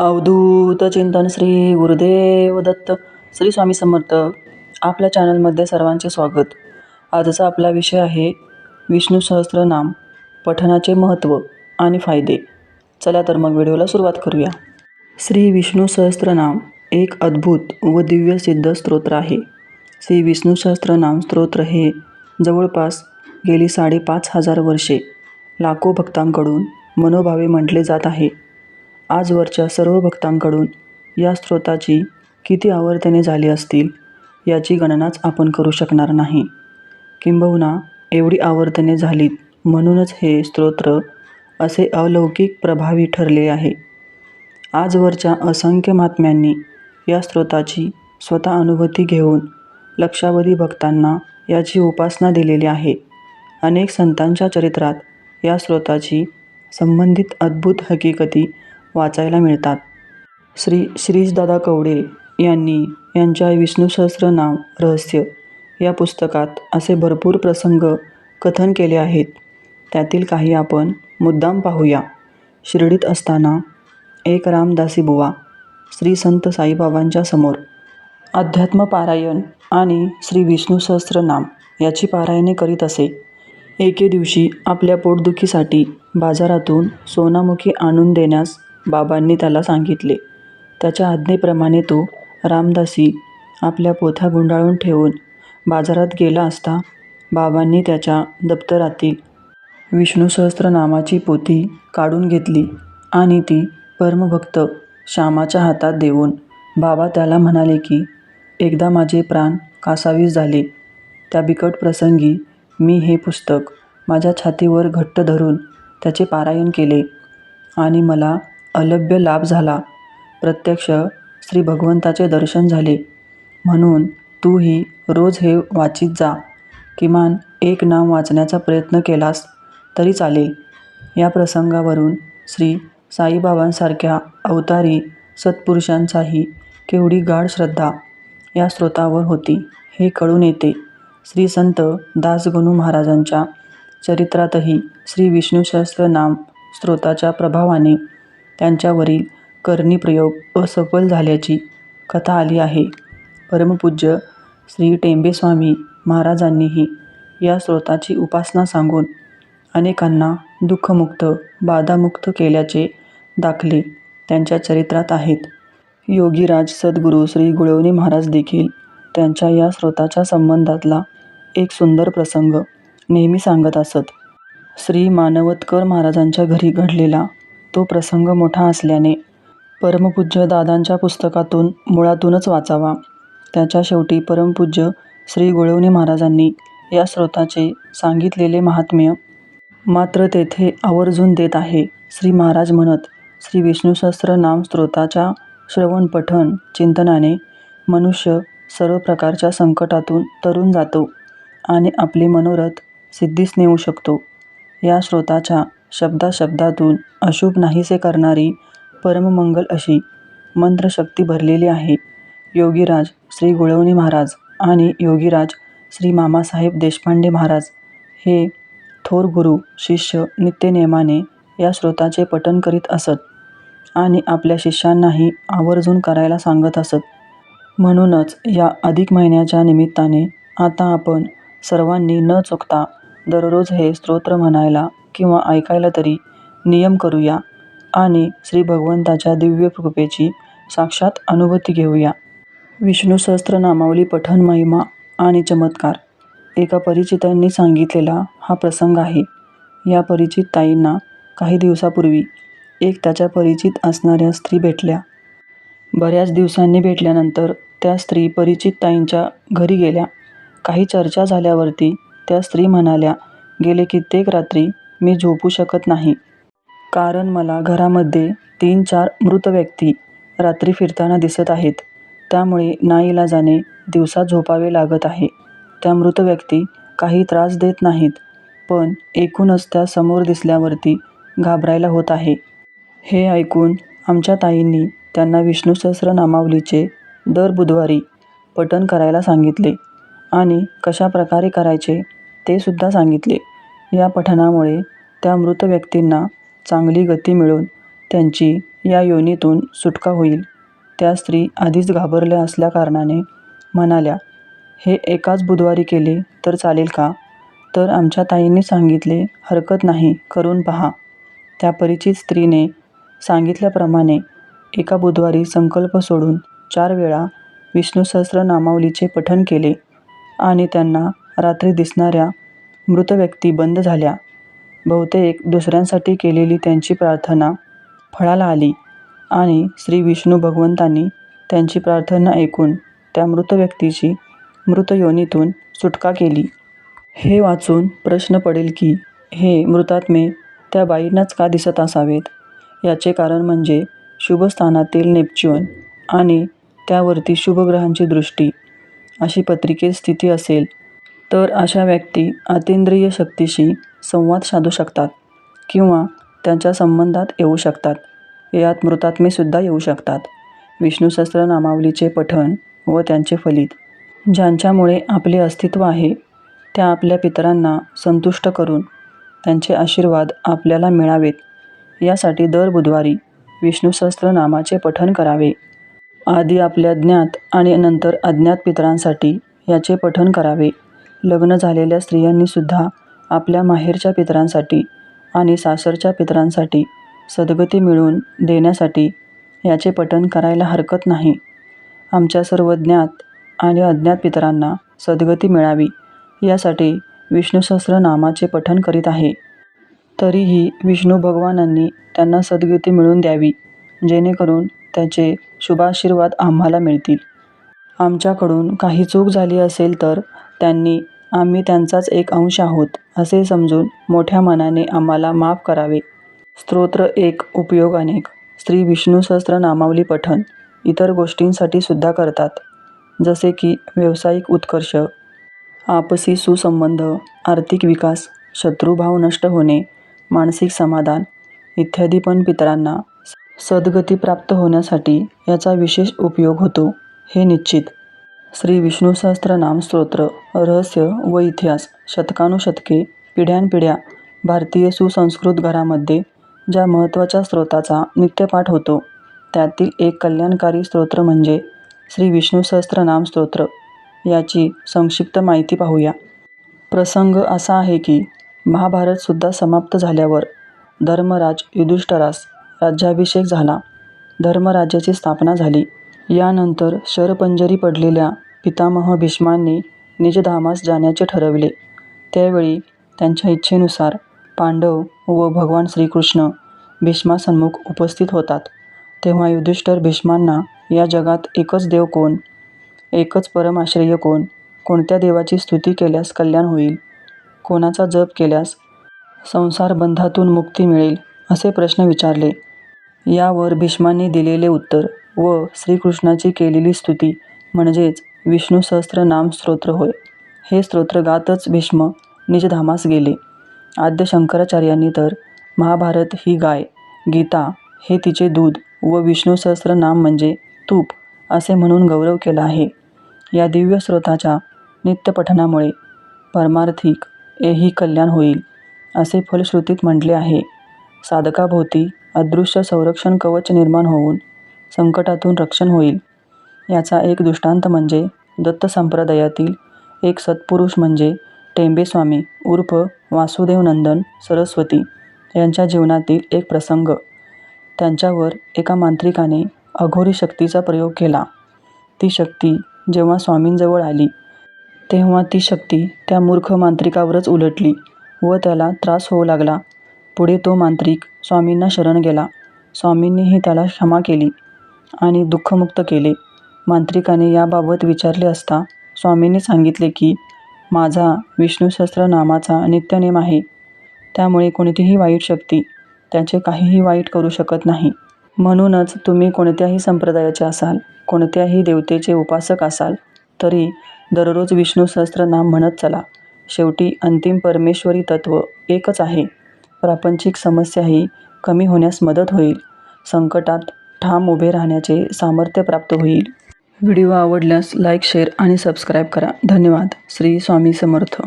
अवधूत चिंतन श्री गुरुदेव दत्त श्री स्वामी समर्थ. आपल्या चॅनलमध्ये सर्वांचे स्वागत. आजचा आपला विषय आहे विष्णू सहस्रनाम पठणाचे महत्त्व आणि फायदे. चला तर मग व्हिडिओला सुरुवात करूया. श्री विष्णू सहस्रनाम एक अद्भुत व दिव्य सिद्ध स्तोत्र आहे. श्री विष्णू सहस्रनाम स्तोत्र हे जवळपास गेली साडेपाच हजार वर्षे लाखो भक्तांकडून मनोभावे म्हटले जात आहे. आजवरच्या सर्व भक्तांकडून या स्तोत्राची किती आवर्तने झाली असतील याची गणनाच आपण करू शकणार नाही. किंबहुना एवढी आवर्तने झालीत म्हणूनच हे स्तोत्र असे अलौकिक प्रभावी ठरले आहे. आजवरच्या असंख्य महात्म्यांनी या स्तोत्राची स्वतः अनुभूती घेऊन लक्षावधी भक्तांना याची उपासना दिलेली आहे. अनेक संतांच्या चरित्रात या स्तोत्राची संबंधित अद्भुत हकीकती वाचायला मिळतात. श्री शिरीषदादा कवडे यांनी यांच्या विष्णू सहस्त्रनाम रहस्य या पुस्तकात असे भरपूर प्रसंग कथन केले आहेत. त्यातील काही आपण मुद्दाम पाहूया. शिर्डीत असताना एक रामदासी बुवा श्री संत साईबाबांच्या समोर अध्यात्म पारायण आणि श्री विष्णू नाम याची पारायणे करीत असे. एके दिवशी आपल्या पोटदुखीसाठी बाजारातून सोनामुखी आणून देण्यास बाबांनी त्याला सांगितले. त्याच्या आज्ञेप्रमाणे तो रामदासी आपल्या पोथ्या गुंडाळून ठेवून बाजारात गेला असता बाबांनी त्याच्या दप्तरातील विष्णू सहस्त्रनामाची पोथी काढून घेतली आणि ती परमभक्त श्यामाच्या हातात देऊन बाबा त्याला म्हणाले की एकदा माझे प्राण कासावीस झाले. त्या बिकट प्रसंगी मी हे पुस्तक माझ्या छातीवर घट्ट धरून त्याचे पारायण केले आणि मला अलभ्य लाभ झाला. प्रत्यक्ष श्री भगवंताचे दर्शन झाले. म्हणून तूही रोज हे वाचित जा. किमान एक नाम वाचण्याचा प्रयत्न केलास तरी चालेल. या प्रसंगावरून श्री साईबाबांसारख्या अवतारी सत्पुरुषांचाही केवढी गाढ श्रद्धा या स्रोतावर होती हे कळून येते. श्री संत दासगणू महाराजांच्या चरित्रातही श्री विष्णू सहस्त्रनाम स्रोताच्या प्रभावाने त्यांच्यावरील करणी प्रयोग असफल झाल्याची कथा आली आहे. परमपूज्य श्री टेंबेस्वामी महाराजांनीही या स्रोताची उपासना सांगून अनेकांना दुःखमुक्त बाधामुक्त केल्याचे दाखले त्यांच्या चरित्रात आहेत. योगीराज सद्गुरू श्री गुळवणी महाराज देखील त्यांच्या या स्रोताच्या संबंधातला एक सुंदर प्रसंग नेहमी सांगत असत. श्री मानवतकर महाराजांच्या घरी घडलेला तो प्रसंग मोठा असल्याने परमपूज्य दादांच्या पुस्तकातून मुळातूनच वाचावा. त्याच्या शेवटी परमपूज्य श्री गुळवणी महाराजांनी या स्रोताचे सांगितलेले महात्म्य मात्र तेथे आवर्जून देत आहे श्री महाराज म्हणत श्री विष्णू नाम स्रोताच्या श्रवण पठण चिंतनाने मनुष्य सर्व प्रकारच्या संकटातून तरून जातो आणि आपले मनोरथ सिद्धीस नेऊ शकतो. या स्रोताच्या शब्दाशब्दातून अशुभ नाहीसे करणारी परममंगल अशी मंत्रशक्ती भरलेली आहे. योगीराज श्री गुळवणी महाराज आणि योगीराज श्री मामासाहेब देशपांडे महाराज हे थोर गुरु शिष्य नित्यनेमाने या स्तोत्राचे पठण करीत असत आणि आपल्या शिष्यांनाही आवर्जून करायला सांगत असत. म्हणूनच या अधिक महिन्याच्या निमित्ताने आता आपण सर्वांनी न चुकता दररोज हे स्तोत्र म्हणायला किंवा ऐकायला तरी नियम करूया आणि श्री भगवंताच्या दिव्य कृपेची साक्षात अनुभूती घेऊया. विष्णू सहस्त्रनामावली पठण महिमा आणि चमत्कार. एका परिचितांनी सांगितलेला हा प्रसंग आहे. या परिचित ताईंना काही दिवसापूर्वी एक त्याच्या परिचित असणाऱ्या स्त्री भेटल्या. बऱ्याच दिवसांनी भेटल्यानंतर त्या स्त्री परिचित ताईंच्या घरी गेल्या. काही चर्चा झाल्यावरती त्या स्त्री म्हणाल्या गेले कित्येक रात्री मी झोपू शकत नाही. कारण मला घरामध्ये तीन चार मृत व्यक्ती रात्री फिरताना दिसत आहेत. त्यामुळे नाईलाजाने दिवसा झोपावे लागत आहे. त्या मृत व्यक्ती काही त्रास देत नाहीत पण एकूणच त्या समोर दिसल्यावरती घाबरायला होत आहे. हे ऐकून आमच्या ताईंनी त्यांना विष्णू नामावलीचे दर बुधवारी पठण करायला सांगितले आणि कशा प्रकारे करायचे ते सुद्धा सांगितले. या पठणामुळे त्या मृत व्यक्तींना चांगली गती मिळून त्यांची या योनीतून सुटका होईल. त्या स्त्री आधीच घाबरल्या असल्याकारणाने म्हणाल्या हे एकाच बुधवारी केले तर चालेल का? तर आमच्या ताईंनी सांगितले हरकत नाही करून पहा त्या परिचित स्त्रीने सांगितल्याप्रमाणे एका बुधवारी संकल्प सोडून चार वेळा विष्णू सहस्रनामावलीचे पठण केले आणि त्यांना रात्री दिसणाऱ्या मृत व्यक्ती बंद झाल्या. बहुतेक दुसऱ्यांसाठी केलेली त्यांची प्रार्थना फळाला आली आणि श्री विष्णू भगवंतांनी त्यांची प्रार्थना ऐकून त्या मृत व्यक्तीची मृत योनीतून सुटका केली. हे वाचून प्रश्न पडेल की हे मृतात्मे त्या बाईंनाच का दिसत असावेत? याचे कारण म्हणजे शुभस्थानातील नेपच्यून आणि त्यावरती शुभग्रहांची दृष्टी. अशी पत्रिकेत स्थिती असेल तर अशा व्यक्ती अतिंद्रिय शक्तीशी संवाद साधू शकतात किंवा त्यांच्या संबंधात येऊ शकतात. यात मृतात्मेसुद्धा येऊ शकतात. विष्णू नामावलीचे पठण व त्यांचे फलित ज्यांच्यामुळे आपले अस्तित्व आहे त्या आपल्या पितरांना संतुष्ट करून त्यांचे आशीर्वाद आपल्याला मिळावेत. यासाठी दर बुधवारी विष्णू नामाचे पठण करावे. आधी आपल्या ज्ञात आणि नंतर अज्ञात पितरांसाठी याचे पठण करावे. लग्न झालेल्या स्त्रियांनीसुद्धा आपल्या माहेरच्या पितरांसाठी आणि सासरच्या पितरांसाठी सद्गती मिळवून देण्यासाठी याचे पठण करायला हरकत नाही. आमच्या सर्व ज्ञात आणि अज्ञात पितरांना सद्गती मिळावी यासाठी विष्णू सहस्रनामाचे पठण करीत आहे. तरीही विष्णू भगवानांनी त्यांना सद्गती मिळवून द्यावी जेणेकरून त्याचे शुभाशीर्वाद आम्हाला मिळतील. आमच्याकडून काही चूक झाली असेल तर त्यांनी आम्ही त्यांचाच एक अंश आहोत असे समजून मोठ्या मनाने आम्हाला माफ करावे. स्तोत्र एक उपयोग अनेक. स्त्री विष्णू सहस्त्रनामावली पठण इतर गोष्टींसाठी सुद्धा करतात. जसे की व्यावसायिक उत्कर्ष आपसी सुसंबंध आर्थिक विकास शत्रुभाव नष्ट होणे मानसिक समाधान इत्यादी पण पितरांना सद्गती प्राप्त होण्यासाठी याचा विशेष उपयोग होतो हे निश्चित. श्री विष्णू सहस्त्रनाम स्तोत्र रहस्य व इतिहास शतकानुशतके पिढ्यानपिढ्या भारतीय सुसंस्कृत घरामध्ये ज्या महत्त्वाच्या स्रोताचा नित्यपाठ होतो त्यातील एक कल्याणकारी स्तोत्र म्हणजे श्री विष्णू सहस्त्रनाम स्तोत्र. याची संक्षिप्त माहिती पाहूया. प्रसंग असा आहे की महाभारतसुद्धा समाप्त झाल्यावर धर्मराज युधिष्ठरास राज्याभिषेक झाला. धर्मराज्याची स्थापना झाली. यानंतर शरपंजरी पडलेल्या पितामह भीष्मांनी निजधामास जाण्याचे ठरविले. त्यावेळी त्यांच्या इच्छेनुसार पांडव व भगवान श्रीकृष्ण भीष्मासन्मुख उपस्थित होतात. तेव्हा युधिष्ठर भीष्मांना या जगात एकच देव कोण? एकच परमाश्रय कोण? कोणत्या देवाची स्तुती केल्यास कल्याण होईल? कोणाचा जप केल्यास संसार बंधातून मुक्ती मिळेल? असे प्रश्न विचारले. यावर भीष्मांनी दिलेले उत्तर व श्रीकृष्णाची केलेली स्तुती म्हणजेच विष्णू सहस्त्रनाम स्तोत्र होय. हे स्तोत्र गातच भीष्म निजधामास गेले. आद्य शंकराचार्यांनी तर महाभारत ही गाय गीता हे तिचे दूध व विष्णू सहस्त्रनाम म्हणजे तूप असे म्हणून गौरव केला आहे. या दिव्य स्रोताच्या नित्यपठणामुळे परमार्थिक एही कल्याण होईल असे फलश्रुतीत म्हटले आहे. साधकाभोवती अदृश्य संरक्षण कवच निर्माण होऊन संकटातून रक्षण होईल. याचा एक दृष्टांत म्हणजे दत्त संप्रदायातील एक सत्पुरुष म्हणजे टेंबेस्वामी उर्फ वासुदेवनंदन सरस्वती यांच्या जीवनातील एक प्रसंग. त्यांच्यावर एका मांत्रिकाने अघोरी शक्तीचा प्रयोग केला. ती शक्ती जेव्हा स्वामींजवळ आली तेव्हा ती शक्ती त्या मूर्ख मांत्रिकावरच उलटली व त्याला त्रास होऊ लागला. पुढे तो मांत्रिक स्वामींना शरण गेला. स्वामींनीही त्याला क्षमा केली. आणि दुःखमुक्त केले. मांत्रिकाने याबाबत विचारले असता स्वामींनी सांगितले की माझा विष्णू सहस्त्रनामाचा नित्यनेम आहे. त्यामुळे कोणतीही वाईट शक्ती त्याचे काहीही वाईट करू शकत नाही. म्हणूनच तुम्ही कोणत्याही संप्रदायाचे असाल कोणत्याही देवतेचे उपासक असाल तरी दररोज विष्णू सहस्त्रनाम म्हणत चला. शेवटी अंतिम परमेश्वरी तत्व एकच आहे. प्रापंचिक समस्याही कमी होण्यास मदत होईल. संकटात ठाम उभे राहण्याचे सामर्थ्य प्राप्त होईल. व्हिडिओ आवडल्यास लाईक शेअर आणि सबस्क्राईब करा. धन्यवाद. श्री स्वामी समर्थ.